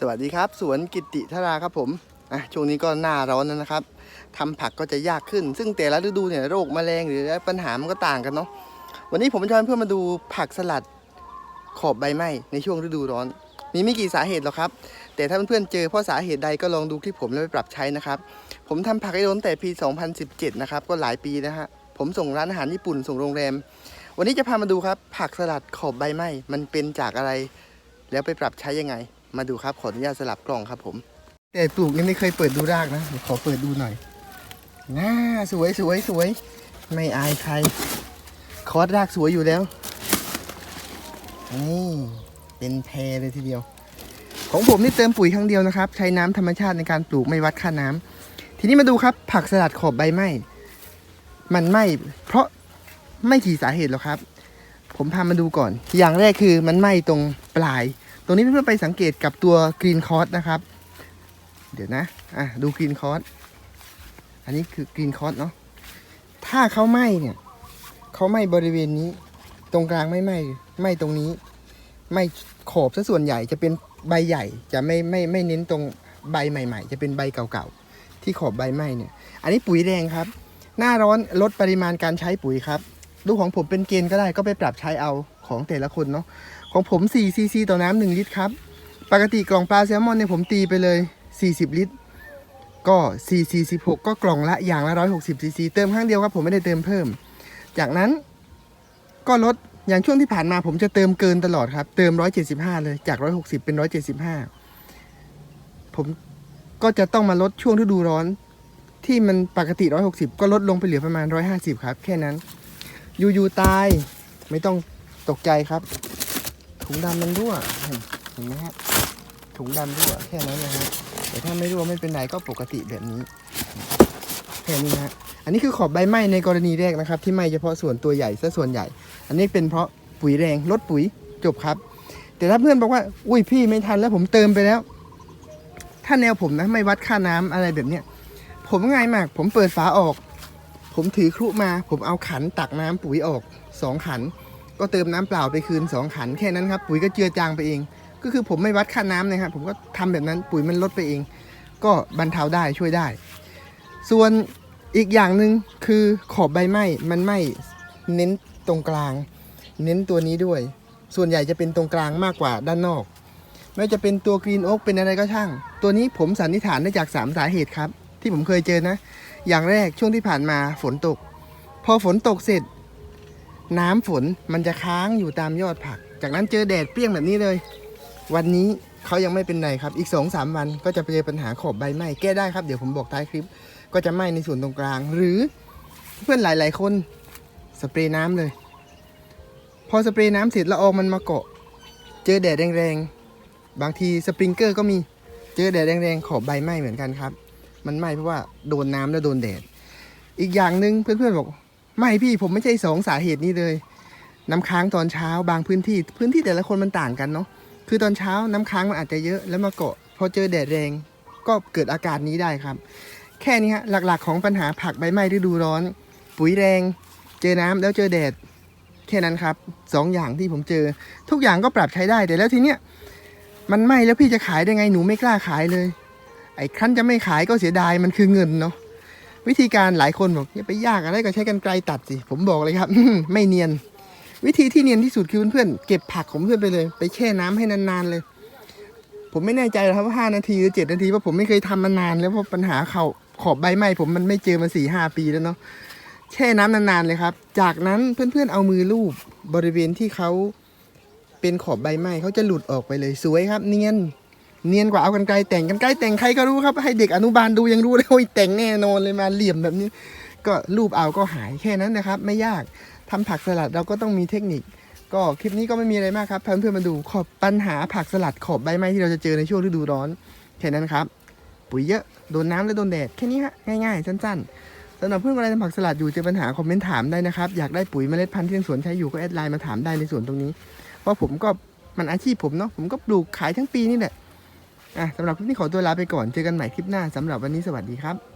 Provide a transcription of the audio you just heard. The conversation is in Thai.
สวัสดีครับ สวนกิติธราครับผมอะช่วงนี้ก็หน้าร้อนนะครับทำผักก็จะยากขึ้น ซึ่งแต่ละฤดูเนี่ยโรคแมลงหรือปัญหามันก็ต่างกันเนาะวันนี้ผมจะเพื่อนมาดูผักสลัดขอบใบไม้ในช่วงฤดูร้อน มีไม่กี่สาเหตุหรอกครับ แต่ถ้าเพื่อนๆเจอเพราะสาเหตุใดก็ลองดูคลิปผมแล้วไปปรับใช้นะครับ ผมทำผักไอโดนแต่ปี 2017 นะครับก็หลายปีนะฮะผมส่งร้านอาหารญี่ปุ่นส่งโรงแรม วันนี้จะพามาดูครับ ผักสลัดขอบใบไม้มันเป็นจากอะไร แล้วไปปรับใช้ยังไง มาดูครับขออนุญาตสลับกล่องครับผม แต่ปลูกยังไม่เคยเปิดดูรากนะเดี๋ยวขอเปิดดูหน่อยน่าสวยสวยสวย ไม่อายใคร คอร์สรากสวยอยู่แล้วนี่เป็นแพรเลยทีเดียว ของผมนี่เติมปุ๋ยครั้งเดียวนะครับ ใช้น้ำธรรมชาติในการปลูกไม่วัดค่าน้ำทีนี้มาดูครับ ผักสลัดขอบใบไหม้มันไหม้เพราะไม่กี่สาเหตุหรอกครับ ผมพามาดูก่อน อย่างแรกคือมันไหม้ตรงปลาย ตรงนี้เพื่อนๆไปสังเกตกับตัวกรีนคอร์สนะครับ เดี๋ยวนะ อะดูกรีนคอร์สอันนี้คือกรีนคอร์สเนาะ ถ้าเขาไหม้เนี่ยเขาไหม้บริเวณนี้ ตรงกลางไม่ไหม้ไหม้ตรงนี้ ไหม้ขอบซะส่วนใหญ่จะเป็นใบใหญ่จะไม่ไม่ไม่เน้นตรงใบใหม่ ๆ จะเป็นใบเก่าๆ ที่ขอบใบไหม้เนี่ย อันนี้ปุ๋ยแดงครับ หน้าร้อนลดปริมาณการใช้ปุ๋ยครับดูกของผมเป็นเกณฑ์ก็ได้ก็ไปปรับใช้เอาของแต่ละคนเนาะ ของผม4ซีซีต่อน้ำ1ลิตรครับ ปกติกล่องปลาแซลมอนเนี่ยผมตีไปเลย 40 ลิตร ก็4 4 16ก็กล่องละอย่างละ 160ซีซีเติมครั้งเดียวครับผมไม่ได้เติมเพิ่ม จากนั้นก็ลดอย่างช่วงที่ผ่านมาผมจะเติมเกินตลอดครับ เติม 175 เลยจาก 160 เป็น 175 ผมก็จะต้องมาลดช่วงฤดูร้อนที่มันปกติ 160 ก็ลดลงไปเหลือประมาณ 150 ครับ แค่นั้น อยู่ๆตายไม่ต้องตกใจครับ ถุงดำมันรั่วเห็นไหมฮะถุงดำรั่วแค่นั้นนะฮะแต่ถ้าไม่รั่วไม่เป็นไรก็ปกติแบบนี้แค่นี้นะฮะอันนี้คือขอบใบไหม้ในกรณีแรกนะครับ ที่ไหม้เฉพาะส่วนตัวใหญ่ซะส่วนใหญ่ อันนี้เป็นเพราะปุ๋ยแรงลดปุ๋ยจบครับ แต่ถ้าเพื่อนบอกว่า อุ้ยพี่ไม่ทันแล้วผมเติมไปแล้ว ถ้าแนวผมนะไม่วัดค่าน้ำอะไรแบบเนี้ยผมง่ายมาก ผมเปิดฝาออก ผมถือครุมา ผมเอาขันตักน้ำปุ๋ยออกสองขัน ก็เติมน้ำเปล่าไปคืนสองขันแค่นั้นครับปุ๋ยก็เจือจางไปเอง ก็คือผมไม่วัดค่าน้ำนะครับผมก็ทำแบบนั้นปุ๋ยมันลดไปเอง ก็บรรเทาได้ช่วยได้ ส่วนอีกอย่างหนึ่งคือขอบใบไม้มันไม่เน้นตรงกลาง เน้นตัวนี้ด้วย ส่วนใหญ่จะเป็นตรงกลางมากกว่าด้านนอก ไม่จะเป็นตัวกรีนโอ๊กเป็นอะไรก็ช่าง ตัวนี้ผมสันนิษฐานได้จาก 3 สาเหตุครับ ที่ผมเคยเจอนะ อย่างแรกช่วงที่ผ่านมาฝนตก พอฝนตกเสร็จ น้ำฝนมันจะค้างอยู่ตามยอดผัก จากนั้นเจอแดดเปรี้ยงแบบนี้เลย วันนี้เขายังไม่เป็นไรครับ อีก2อสาวันก็จะเจอปัญหาขอบใบไหม้แก้ได้ครับ เดี๋ยวผมบอกท้ายคลิป ก็จะไหม้ในส่วนตรงกลาง หรือเพื่อนหลาย ๆ คนสเปรย์น้ำเลย พอสเปรย์น้ำเสร็จละอองมันมาเกาะ เจอแดดแรงๆ บางทีสปริงเกอร์ก็มี เจอแดดแรงๆขอบใบไหม้เหมือนกันครับ มันไหม้เพราะว่าโดนน้ำแล้วโดนแดด อีกอย่างหนึ่งเพื่อนๆบอก ไม่พี่ผมไม่ใช่สองสาเหตุนี้เลย น้ำค้างตอนเช้าบางพื้นที่ พื้นที่แต่ละคนมันต่างกันเนาะคือตอนเช้าน้ำค้างมันอาจจะเยอะแล้วมาเกาะพอเจอแดดแรงก็เกิดอาการนี้ได้ครับ แค่นี้ฮะหลักๆ ของปัญหาผักใบไม้ฤดูร้อน ปุ๋ยแรง เจอน้ำแล้วเจอแดดแค่นั้นครับสองอย่างที่ผมเจอ ทุกอย่างก็ปรับใช้ได้แต่แล้วทีเนี้ยมันไหม้แล้วพี่จะขายได้ไงหนูไม่กล้าขายเลย ไอ้ขั้นจะไม่ขายก็เสียดายมันคือเงินเนาะ วิธีการหลายคนบอกอย่าไปยากอะไรก็ใช้กันไกลตัดสิ ผมบอกเลยครับ ไม่เนียน วิธีที่เนียนที่สุดคือเพื่อนๆเก็บผักของเพื่อนไปเลย ไปแช่น้ำให้นานๆเลย ผมไม่แน่ใจหรอกครับว่าห้านาทีหรือเจ็ดนาทีเพราะผมไม่เคยทำมานาน แล้วเพราะปัญหาเขาขอบใบไม้ผมมันไม่เจอมาสี่ห้าปีแล้วเนาะแช่น้ำนานๆเลยครับ จากนั้นเพื่อนๆเอามือลูบบริเวณที่เขาเป็นขอบใบไม้เขาจะหลุดออกไปเลยสวยครับ เนียน เนียนกว่าเอากันไกลแต่งกันไกลแต่งใครก็รู้ครับ ให้เด็กอนุบาลดูยังรู้เลยโอ้ยแต่งแน่นอนเลยมาเหลี่ยมแบบนี้ ก็รูปเอาก็หายแค่นั้นนะครับ ไม่ยากทำผักสลัดเราก็ต้องมีเทคนิค ก็คลิปนี้ก็ไม่มีอะไรมากครับเพื่อนๆมาดูขอบปัญหาผักสลัดขอบใบไม้ที่เราจะเจอในช่วงฤดูร้อนแค่นั้นครับ ปุ๋ยเยอะโดนน้ำและโดนแดดแค่นี้ฮะง่ายๆสั้น ๆสำหรับเพื่อนอะไรทำผักสลัดอยู่เจอปัญหาคอมเมนต์ถามได้นะครับอยากได้ปุ๋ยเมล็ดพันธุ์ที่ทางสวนใช้อยู่ก็แอดไลน์มาถามได้ในส่วนตรงนี้เพราะผมก็มันอาชีพผมเนาะผมก็ปลูกขายทั้งปีนี่แหละ อะสำหรับคลิปนี้ขอตัวลาไปก่อน เจอกันใหม่คลิปหน้าสำหรับวันนี้สวัสดีครับ